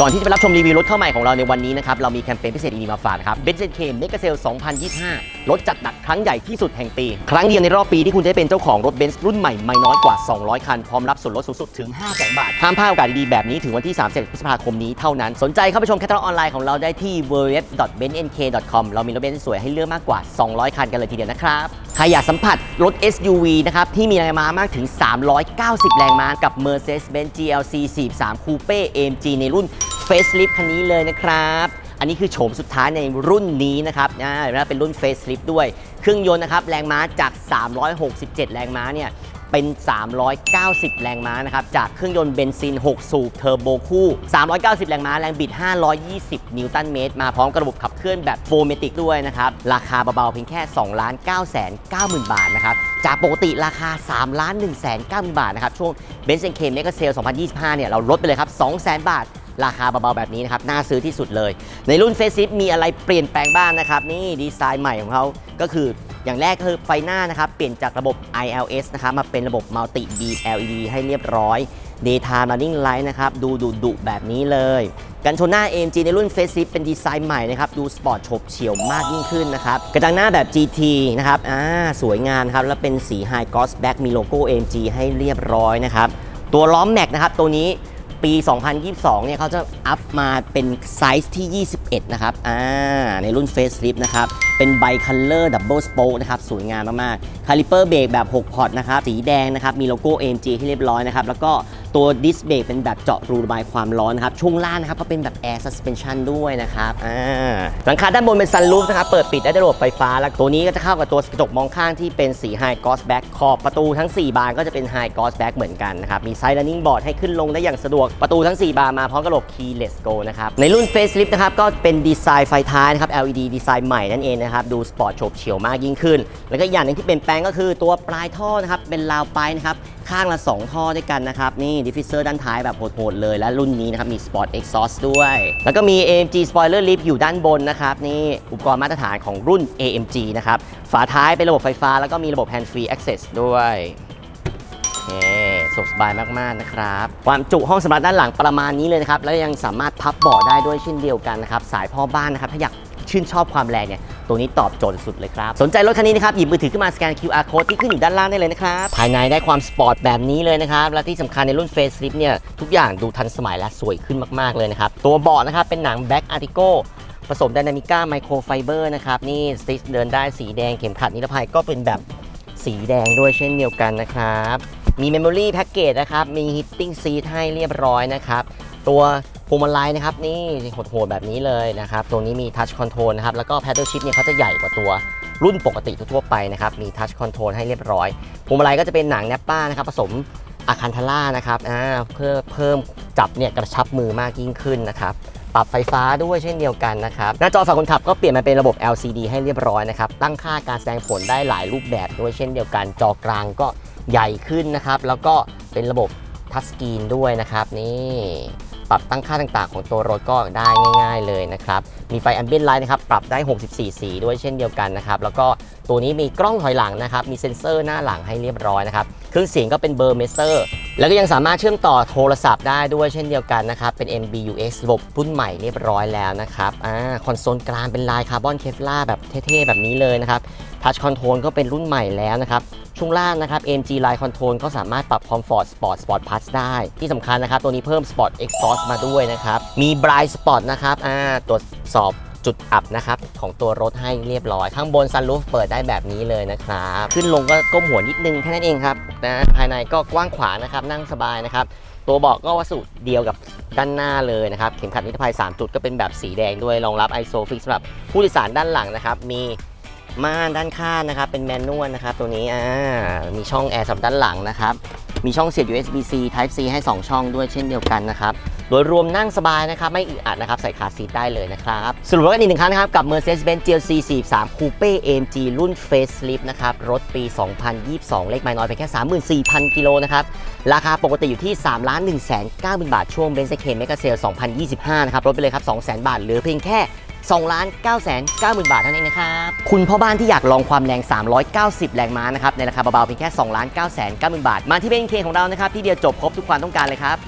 ก่อนที่จะไปรับชมรีวิวรถเข้าใหม่ของเราในวันนี้นะครับ เรามีแคมเปญพิเศษดีๆมาฝากครับเบนซ์เคเมกะเซล2025 รถจัดหนักครั้งใหญ่ที่สุดแห่งปี ครั้งเดียวในรอบปีที่คุณจะได้เป็นเจ้าของรถเบนซ์รุ่นใหม่ไม่น้อยกว่า 200 คัน พร้อมรับส่วนลดสูงสุดถึง 5 0 0 0 0บาทห้ามพลาดโอกาสดีๆแบบนี้ถึงวันที่ 30 พฤษภาคมนี้เท่านั้น สนใจเข้าไปชมแคตตาล็อกออนไลน์ของเราได้ที่ www.benznk.com เรามีรถเบนซ์สวยให้เลือกมากกว่า 200 คันกันเลยทีเดียวนะครับใครอยากสัมผัสรถ SUV นะครับที่มีแรงม้ามากถึง 390 แรงม้ากับ Mercedes-Benz GLC 43 Coupe AMG ในรุ่น Facelift คันนี้เลยนะครับ อันนี้คือโฉมสุดท้ายในรุ่นนี้นะครับนะเป็นรุ่น Facelift ด้วย เครื่องยนต์นะครับ แรงม้าจาก 367 แรงม้าเนี่ยเป็น 390 แรงม้านะครับ จากเครื่องยนต์เบนซิน 6 สูบเทอร์โบคู่ 390 แรงม้า แรงบิด 520 นิวตันเมตร มาพร้อมกระบบขับเคลื่อนแบบโฟเมติกด้วยนะครับ ราคาเบาๆ เพียงแค่2 9 9 0 0 0 0 บาทนะครับ จากปกติราคา3 1 9 0 0 0 0 บาทนะครับ ช่วงเบนซินเคมเมกเซล 2025 เนี่ย เราลดไปเลยครับ 200,000 บาท ราคาเบาๆแบบนี้นะครับน่าซื้อที่สุดเลย ในรุ่นเฟซิฟมีอะไรเปลี่ยนแปลงบ้างนะครับ นี่ดีไซน์ใหม่ของเขาก็คืออย่างแรกคือไฟหน้านะครับเปลี่ยนจากระบบ ILS นะครับมาเป็นระบบ Multi Beam LED ให้เรียบร้อย Daytime Running Light นะครับดูดุดุแบบนี้เลยกันชนหน้า AMG ในรุ่น Facelift เป็นดีไซน์ใหม่นะครับ ดูสปอร์ตฉบเฉี่ยวมากยิ่งขึ้นนะครับ กระจังหน้าแบบ GT นะครับ อ่า สวยงามครับ แล้วเป็นสี High Gloss Black มีโลโก้ AMG ให้เรียบร้อยนะครับ ตัวล้อมแม็กนะครับ ตัวนี้ ปี 2022 เนี่ยเขาจะอัพมาเป็นไซส์ที่ 21 นะครับ อ่า ในรุ่น Facelift นะครับ เป็นไบคัลเลอร์ดับเบิลสโปกนะครับ สวยงามมากๆคาลิเปอร์เบรกแบบ 6 พอร์ตนะครับ สีแดงนะครับ มีโลโก้ AMG ให้เรียบร้อยนะครับ แล้วก็ ตัวดิสเบรกเป็นแบบเจาะรูระบายความร้อนนะครับ ช่วงล่างนะครับก็เป็นแบบ Air Suspension ด้วยนะครับอ่าหลังคาด้านบนเป็นซันรูฟนะครับ เปิดปิดได้ด้วยระบบไฟฟ้า แล้วตัวนี้ก็จะเข้ากับตัวกระจกมองข้างที่เป็นสี High Gloss Black ขอบประตูทั้ง 4 บานก็จะเป็น High Gloss Black เหมือนกันนะครับ มี Side Running Board ให้ขึ้นลงได้อย่างสะดวก ประตูทั้ง 4 บานมาพร้อมกับระบบ Keyless Go นะครับ ในรุ่น Facelift นะครับก็เป็นดีไซน์ไฟท้ายนะครับ LED ดีไซน์ใหม่นั่นเองนะครับ ดูสปอร์ตโฉบเฉี่ยวมากยิ่งขึ้น แล้วก็อย่างหนึงที่เปลี่ยนแปลงก็คือตัวปลายท่อนะครับเป็นราวปนะครับ ข้างละ 2 ท่อด้วยกันนะครับ นี่ดิฟฟิเซอร์ด้านท้ายแบบโหดๆเลย และรุ่นนี้นะครับ มี Sport Exhaust ด้วย แล้วก็มี AMG Spoiler Lift อยู่ด้านบนนะครับ นี่อุปกรณ์มาตรฐานของรุ่น AMG นะครับ ฝาท้ายเป็นระบบไฟฟ้า แล้วก็มีระบบ Hand Free Access ด้วยเคสะดสบายมาก ๆ นะครับ ความจุห้องสำหรับด้านหลังประมาณนี้เลยนะครับ แล้วยังสามารถพับเบาะได้ด้วยเช่นเดียวกันนะครับ สายพ่อบ้านนะครับ ถ้าอยากชื่นชอบความแรงเนี่ย ตัวนี้ตอบโจทย์สุดเลยครับ สนใจรถคันนี้นะครับ หยิบมือถือขึ้นมาสแกน QR code ที่ขึ้นอยู่ด้านล่างได้เลยนะครับ ภายในได้ความสปอร์ตแบบนี้เลยนะครับ และที่สำคัญในรุ่น Facelift เนี่ย ทุกอย่างดูทันสมัยและสวยขึ้นมาก ๆ เลยนะครับ ตัวเบาะนะครับ เป็นหนัง Black Artico ผสม Dynamica Microfiber นะครับ นี่สติชเดินได้สีแดงเข็มขัดนิรภัยก็เป็นแบบสีแดงด้วยเช่นเดียวกันนะครับมี Memory Package นะครับ มี Heating Seat ให้เรียบร้อยนะครับตัวพวงมาลัยนะครับนี่โหดๆแบบนี้เลยนะครับตัวนี้มี Touch Control นะครับแล้วก็ Paddle Shift เนี่ยเขาจะใหญ่กว่าตัวรุ่นปกติทั่วไปนะครับมี Touch Control ให้เรียบร้อยพวงมาลัยก็จะเป็นหนังแนปป้านะครับผสมอะคันทาร่านะครับอ่าเพื่อเพิ่มจับเนี่ยกระชับมือมากยิ่งขึ้นนะครับปรับไฟฟ้าด้วยเช่นเดียวกันนะครับ หน้าจอฝั่งคนขับก็เปลี่ยนมาเป็นระบบ LCD ให้เรียบร้อยนะครับ ตั้งค่าการแสดงผลได้หลายรูปแบบด้วยเช่นเดียวกัน จอกลางก็ใหญ่ขึ้นนะครับ แล้วก็เป็นระบบทัชสกรีนด้วยนะครับนี่ ปรับตั้งค่าต่างๆ ของตัวรถก็ได้ง่าย ๆเลยนะครับ มีไฟแอมเบียนไลท์นะครับ ปรับได้ 64 สีด้วยเช่นเดียวกันนะครับ แล้วก็ตัวนี้มีกล้องถอยหลังนะครับ มีเซ็นเซอร์หน้าหลังให้เรียบร้อยนะครับ เครื่องเสียงก็เป็นเบอร์เมเซอร์ แล้วก็ยังสามารถเชื่อมต่อโทรศัพท์ได้ด้วยเช่นเดียวกันนะครับ เป็น MBUX ระบบรุ่นใหม่เรียบร้อยแล้วนะครับอ่าคอนโซลกลางเป็นลายคาร์บอนเคฟลาแบบเท่ๆ แบบนี้เลยนะครับทัชคอนโทรลก็เป็นรุ่นใหม่แล้วนะครับ ช่วงล่างนะครับ AMG Line Control ก็สามารถปรับ Comfort Sport Sport Plus ได้ ที่สำคัญนะครับ ตัวนี้เพิ่ม Sport Exhaust มาด้วยนะครับ มี Bright Spot นะครับอ่าตรวจสอบ จุดอับนะครับของตัวรถให้เรียบร้อย ข้างบน Sunroof เปิดได้แบบนี้เลยนะครับขึ้นลงก็ก้มหัวนิดนึงแค่นั้นเองครับนะภายในก็กว้างขวางนะครับนั่งสบายนะครับตัวเบาะก็วัสดุเดียวกับด้านหน้าเลยนะครับเข็มขัดนิรภัย 3 จุดก็เป็นแบบสีแดงด้วยรองรับ ISOFIX สำหรับผู้โดยสารด้านหลังนะครับมีม่านด้านข้างนะครับเป็นแมนนวลนะครับตัวนี้อ่ามีช่องแอร์สำหรับด้านหลังนะครับมีช่องเสียบ USB-C Type C ให้ 2 ช่องด้วยเช่นเดียวกันนะครับ โดยรวมนั่งสบายนะครับ ไม่อึดอัดนะครับ ใส่คาซีทได้เลยนะครับ สรุปแล้วกันอีกหนึ่งครั้งนะครับ กับ Mercedes-Benz GLC 43 Coupe AMG รุ่น Facelift นะครับ รถปี 2022 เลขไม่น้อยไปแค่ 34,000 กิโลนะครับ ราคาปกติอยู่ที่ 3 1 9 0 0 0 0บาท ช่วง Benz K Mega Sale 2025 นะครับลดไปเลยครับ 200,000 บาทเหลือเพียงแค่2 9 9 0 0 0 บาทเท่านั้นเองนะครับ คุณพ่อบ้านที่อยากลองความแรง 390 แรงม้านะครับ ในราคาเบาๆเพียงแค่2 9 9 0 0 0 บาท มาที่เบนเคของเรานะครับ ที่เดียวจบครบทุกความต้องการเลยครับ